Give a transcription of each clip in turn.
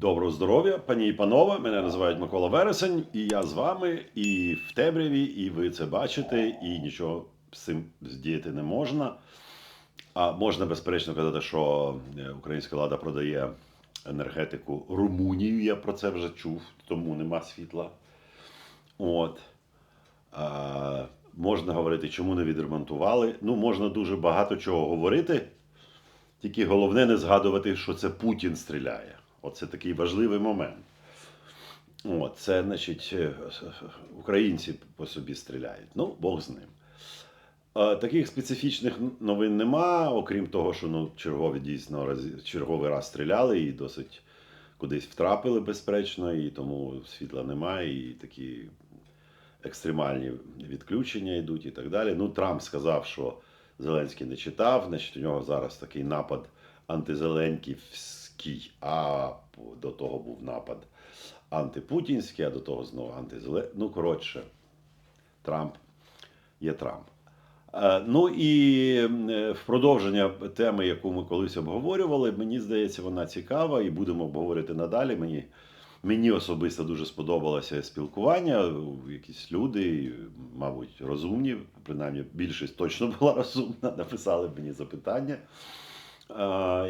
Доброго здоров'я, пані і панове. Мене називають Микола Вересень, і я з вами, і в темряві, і ви це бачите, і нічого з цим здіяти не можна. А можна безперечно казати, що е, українська влада продає енергетику Румунію. Я про це вже чув, тому нема світла. От. А, можна говорити, чому не відремонтували. Ну, можна дуже багато чого говорити. Тільки головне не згадувати, що це Путін стріляє. Оце такий важливий момент. От, це, значить, е, українці по собі стріляють. Ну, Бог з ним. Таких специфічних новин нема, окрім того, що ну, чергові дійсно раз, черговий раз стріляли і досить кудись втрапили, безперечно, і тому світла немає, і такі екстремальні відключення йдуть і так далі. Ну, Трамп сказав, що Зеленський не читав, значить, у нього зараз такий напад антизеленківський, а до того був напад антипутінський, а до того знову антизеленкий. Ну, коротше, Трамп є Трамп. Е, Ну і е, в продовження теми, яку ми колись обговорювали, мені здається, вона цікава, і будемо обговорити надалі. Мені, мені особисто дуже сподобалося спілкування. Якісь люди, мабуть, розумні, принаймні більшість точно була розумна, написали мені запитання.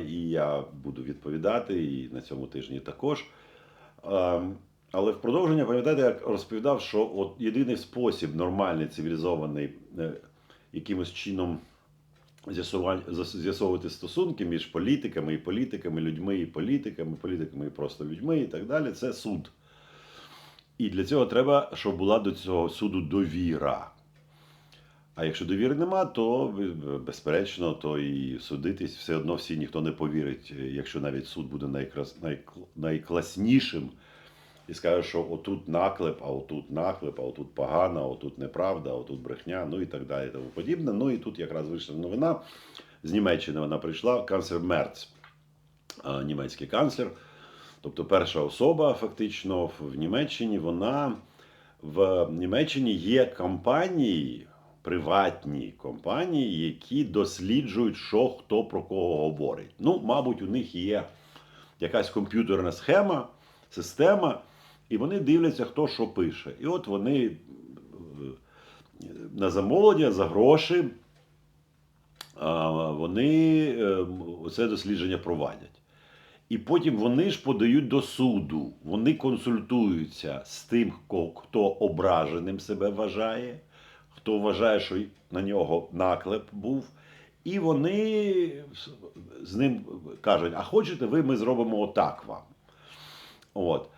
І я буду відповідати, і на цьому тижні також. Але в продовження, пам'ятаєте, я розповідав, що от єдиний спосіб нормальний, цивілізований, е, якимось чином з'ясовувати стосунки між політиками і політиками, людьми і політиками, політиками і просто людьми і так далі, це суд. І для цього треба, щоб була до цього суду довіра. А якщо довіри нема, то безперечно, то і судитись все одно всі ніхто не повірить, якщо навіть суд буде найкрас, найкл- найкласнішим і скаже, що отут наклеп, а отут наклеп, а отут погано, а отут неправда, а отут брехня, ну і так далі, тому подібне. Ну і тут якраз вийшла новина. З Німеччини вона прийшла, канцлер Мерц, німецький канцлер. Тобто перша особа фактично в Німеччині, вона в Німеччині є компанії, приватні компанії, які досліджують, що хто про кого говорить. Ну, мабуть, у них є якась комп'ютерна схема, система, і вони дивляться, хто що пише. І от вони е, на замовлення за гроші вони е, це дослідження проводять. І потім вони ж подають до суду, вони консультуються з тим, хто ображеним себе вважає, хто вважає, що на нього наклеп був. І вони з- ним кажуть: а хочете ви, ми зробимо отак вам. От.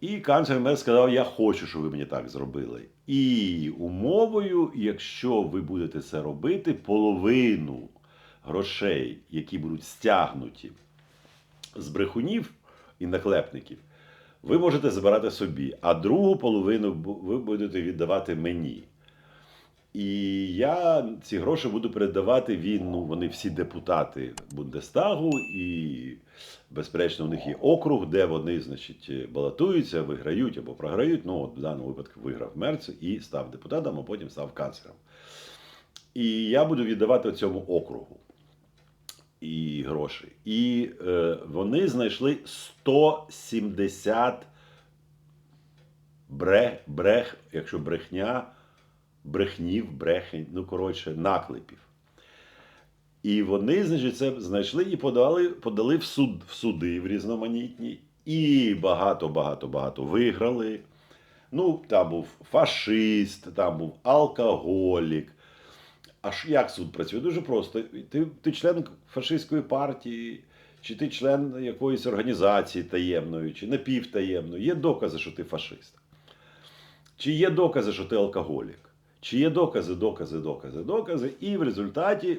І канцлер Мерц сказав: Я хочу, щоб ви мені так зробили. І умовою, якщо ви будете це робити, половину грошей, які будуть стягнуті з брехунів і наклепників, ви можете забирати собі, а другу половину ви будете віддавати мені. І я ці гроші буду передавати він. Ну, вони всі депутати Бундестагу, і, безперечно, у них є округ, де вони, значить, балотуються, виграють або програють. Ну, от в даному випадку виграв Мерц і став депутатом, а потім став канцлером. І я буду віддавати цьому округу і гроші. І е, вони знайшли 170 брех, брех, якщо брехня, брехнів, брехень, ну коротше, наклепів. І вони, значить, це знайшли і подали, подали в, суд, в суди в різноманітні, і багато, багато, багато виграли. Ну, там був фашист, там був алкоголік. А як суд працює? Дуже просто. Ти, ти член фашистської партії, чи ти член якоїсь організації таємної, чи напівтаємної. Є докази, що ти фашист. Чи є докази, що ти алкоголік? Чи є докази, докази, докази, докази. І в результаті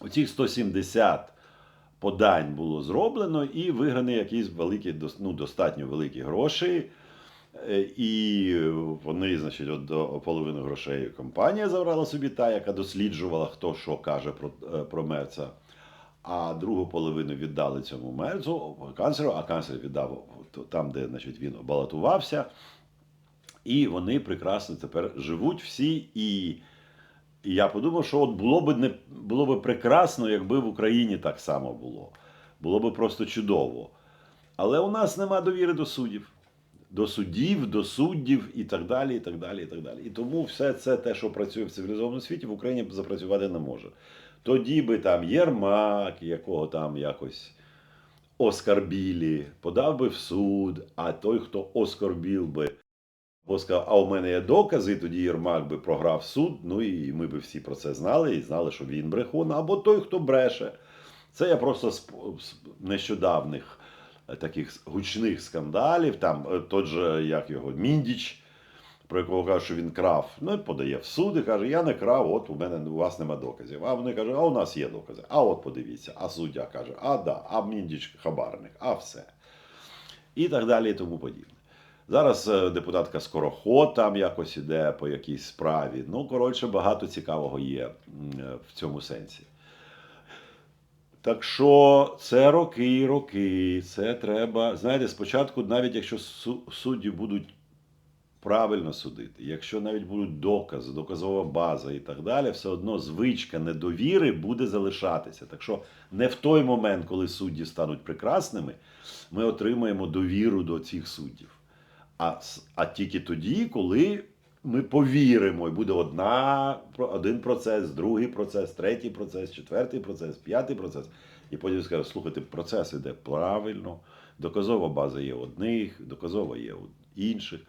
оцих 170 подань було зроблено і виграні якісь великі, ну, достатньо великі гроші. Е, І вони, значить, от до половини грошей компанія забрала собі та, яка досліджувала, хто що каже про, е, про мерца. А другу половину віддали цьому мерцу, канцлеру, а канцлер віддав там, де значить, він балотувався. І вони прекрасно тепер живуть всі. І, я подумав, що от було б не було б прекрасно, якби в Україні так само було. Було б просто чудово. Але у нас нема довіри до суддів. До суддів, до суддів і так далі. І так далі, і так далі. І тому все це те, що працює в цивілізованому світі, в Україні запрацювати не може. Тоді би там Єрмак, якого там якось оскарбілі, подав би в суд, а той, хто оскорбів би, бо сказав, а у мене є докази, тоді Єрмак би програв суд, ну і ми би всі про це знали і знали, що він брехун, або той, хто бреше. Це я просто з нещодавних е, таких гучних скандалів. Там е, тот же, як його, Міндіч, про якого кажуть, що він крав, ну, подає в суд і каже, я не крав, от у мене у вас нема доказів. А вони кажуть, а у нас є докази. А от подивіться, а суддя каже, а да, а Міндіч хабарник, а все. І так далі, і тому подібне. Зараз е, депутатка Скороход там якось іде по якійсь справі. Ну, коротше, багато цікавого є е, в цьому сенсі. Так що це роки і роки. Це треба. Знаєте, спочатку, навіть якщо судді будуть правильно судити, якщо навіть будуть докази, доказова база і так далі, все одно звичка недовіри буде залишатися. Так що не в той момент, коли судді стануть прекрасними, ми отримаємо довіру до цих суддів. А, а тільки тоді, коли ми повіримо, і буде одна, один процес, другий процес, третій процес, четвертий процес, п'ятий процес. І потім скаже, слухайте, процес іде правильно, доказова база є одних, доказова є у інших.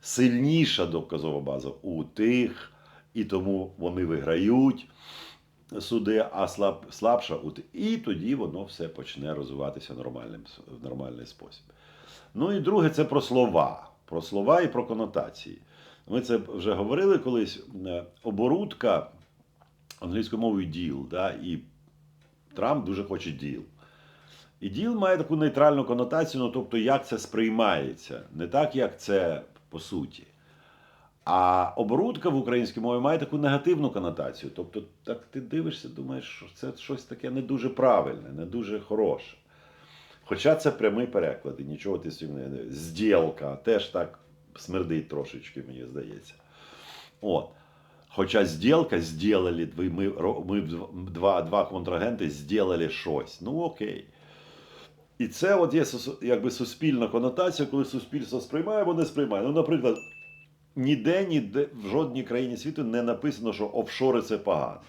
Сильніша доказова база у тих, і тому вони виграють суди, а слаб, слабша у тих. І тоді воно все почне розвиватися в нормальний спосіб. Ну і друге, це про слова. Про слова і про конотації. Ми це вже говорили колись. Е, Оборудка англійською мовою діл, да, і Трамп дуже хоче діл. І діл має таку нейтральну конотацію, ну тобто, як це сприймається, не так, як це по суті. А оборудка в українській мові має таку негативну конотацію. Тобто, так ти дивишся, думаєш, що це щось таке не дуже правильне, не дуже хороше. Хоча це прямий переклад, і нічого ти собі не зділка теж так смердить трошечки, мені здається. От. Хоча зділка зробили, ми, ми, два, два контрагенти зробили щось. Ну окей. І це от є якби суспільна конотація, коли суспільство сприймає або не сприймає. Ну, наприклад, ніде, ніде в жодній країні світу не написано, що офшори це погано.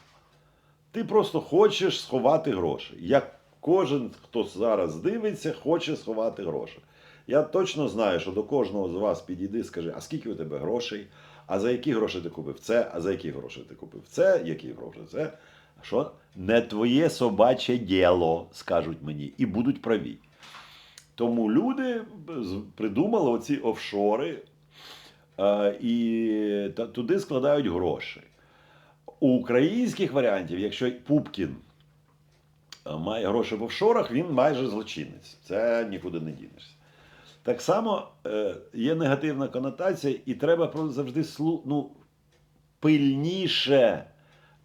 Ти просто хочеш сховати гроші. Як кожен, хто зараз дивиться, хоче сховати гроші. Я точно знаю, що до кожного з вас підійди скажи, а скільки у тебе грошей? А за які гроші ти купив це? А за які гроші ти купив це? Які гроші це? Що? Не твоє собаче діло, скажуть мені, і будуть праві. Тому люди придумали оці офшори е, і туди складають гроші. У українських варіантів, якщо Пупкін має гроші в офшорах, він майже злочинець. Це нікуди не дінешся. Так само е, є негативна конотація, і треба завжди ну, пильніше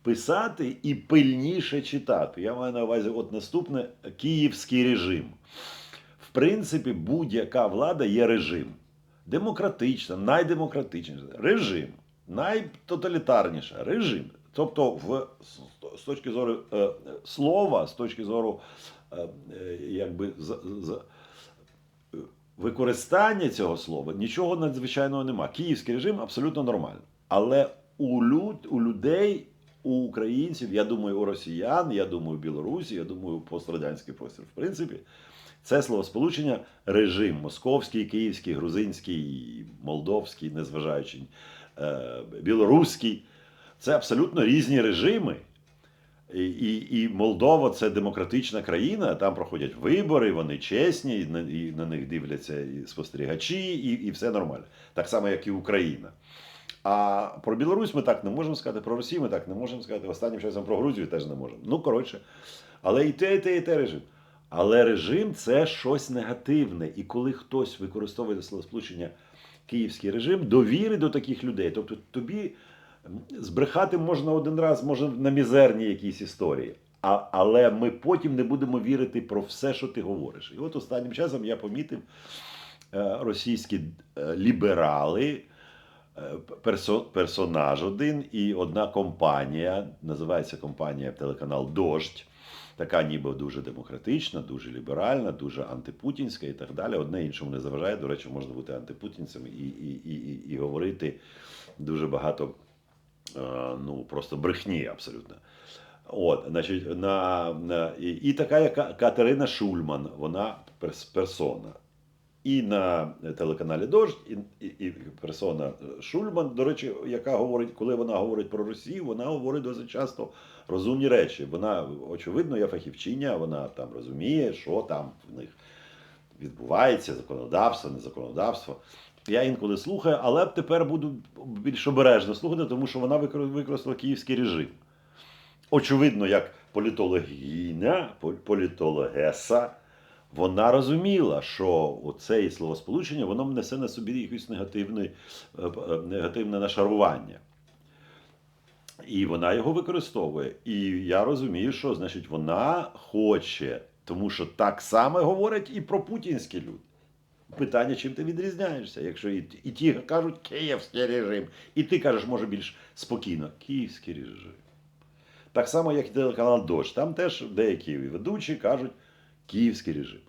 писати і пильніше читати. Я маю на увазі, от наступне київський режим. В принципі, будь-яка влада є режим. Демократична, найдемократичніша. Режим. Найтоталітарніша режим. Тобто, в, з- точки зору е, слова, з точки зору е, е, якби, з, з, використання цього слова нічого надзвичайного нема. Київський режим абсолютно нормально. Але у, люд, у людей, у українців, я думаю, у росіян, я думаю, у Білорусі, я думаю, пострадянський простір, в принципі, це словосполучення режим московський, київський, грузинський, молдовський, незважаючи е, білоруський. Це абсолютно різні режими. І, і, і Молдова це демократична країна, там проходять вибори, вони чесні, і на, і на них дивляться і спостерігачі, і, і все нормально. Так само, як і Україна. А про Білорусь ми так не можемо сказати, про Росію ми так не можемо сказати. Останнім часом про Грузію теж не можемо. Ну, коротше, але і те, і те, і те режим. Але режим це щось негативне. І коли хтось використовує словосполучення київський режим, довіри до таких людей. Тобто тобі збрехати можна один раз, може на мізерні якісь історії. А, але ми потім не будемо вірити про все, що ти говориш. І от останнім часом я помітив е, російські е, ліберали, е, персо, персонаж один і одна компанія, називається компанія телеканал Дождь. така ніби дуже демократична, дуже ліберальна, дуже антипутінська і так далі. Одне іншому не заважає. До речі, можна бути антипутінцем і, і, і, і, і говорити дуже багато ну, просто брехні абсолютно. От, значить, на, на, і, і така, як Катерина Шульман, вона перс- персона. І на телеканалі Дождь, і, і, і персона Шульман, до речі, яка говорить, коли вона говорить про Росію, вона говорить досить часто розумні речі. Вона, очевидно, є фахівчиня, вона там розуміє, що там в них відбувається, законодавство, не законодавство. Я інколи слухаю, але тепер буду більш обережно слухати, тому що вона використала київський режим. Очевидно, як політологиня, пол- політологеса, вона розуміла, що оце словосполучення воно несе на собі якесь негативне, е, негативне нашарування. І вона його використовує. І я розумію, що значить вона хоче, тому що так само говорять і про путінські люди. Питання, чим ти відрізняєшся, якщо і, і ті кажуть київський режим, і ти кажеш, може, більш спокійно, київський режим. Так само, як і телеканал Дощ. Там теж деякі ведучі кажуть київський режим.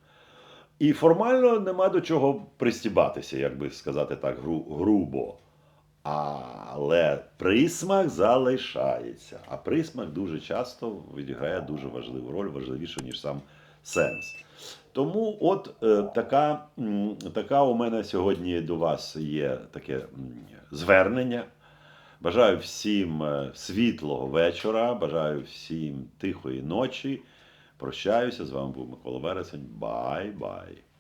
І формально нема до чого пристібатися, як би сказати так, гру, грубо. Але присмак залишається. А присмак дуже часто відіграє дуже важливу роль, важливішу, ніж сам сенс. Тому от е, така, така у мене сьогодні до вас є таке звернення. Бажаю всім е, світлого вечора, бажаю всім тихої ночі. Прощаюся. З вами був Микола Вересень. Бай-бай.